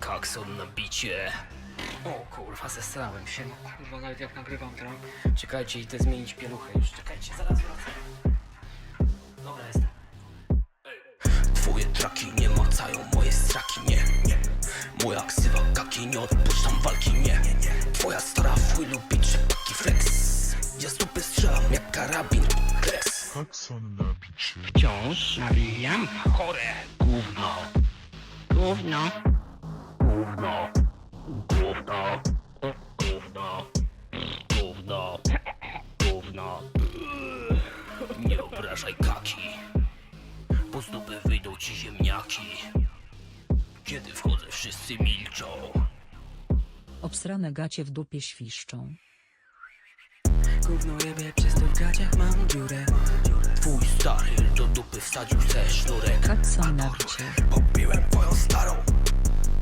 Kakson na bicie. O kurwa, zesrałem się. No kurwa, nawet jak nagrywam teraz. Czekajcie, idę zmienić pieluchę już. Czekajcie, zaraz wracam. Dobra, jestem. Twoje traki nie macają moje straki, nie, nie Moja ksywa kaki, nie odpuszczam walki, nie, nie, nie Twoja stara chuj lubi trzepaki flex Ja z dupy strzelam jak karabin Kres Hakson na bicie. Wciąż nawijam chore gówno. Gówno. Gówno. Gówno. Gówno. Gówno. Gówno. Nie obrażaj kaki Bo z dupy wyjdą ci ziemniaki Kiedy wchodzę wszyscy milczą Obsrane gacie w dupie świszczą. Gówno jebie, przez to w gaciach mam dziurę Twój stary do dupy wsadził ze sznurek Kakson na bicie. Pobiłem twoją starą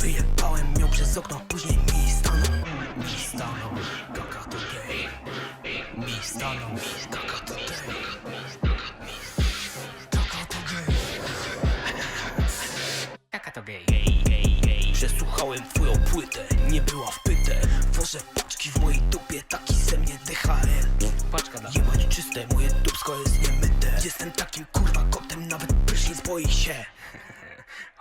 Wyjebałem ją przez okno, później mi stanął. Mi stanął, kaka to gej. Mi stanął, kaka to gej. Kaka to gej. Kaka to gej. Przesłuchałem twoją płytę, nie była wpyte Wożę paczki w mojej dupie, taki ze mnie DHL Paczka da Jebać czyste, moje dupsko jest niemyte. Jestem takim kurwa kotem, nawet prysznic boi się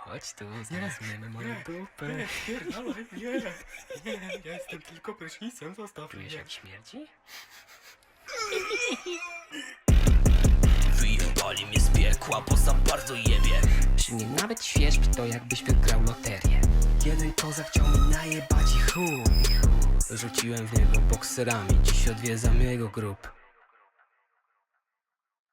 Chodź tu, zaraz myjemy moją dupę. Pierdolę, nie, nie, ja jestem tylko prysznicem, zostaw Czujesz mnie. jak śmierdzi? Wyjebali mnie z piekła, bo za bardzo jebie. Czy nie nawet świeżb to jakbyś wygrał loterię. Jeden kozak chciał mi najebać i chuj. Rzuciłem w niego bokserami, dziś odwiedzam jego grób.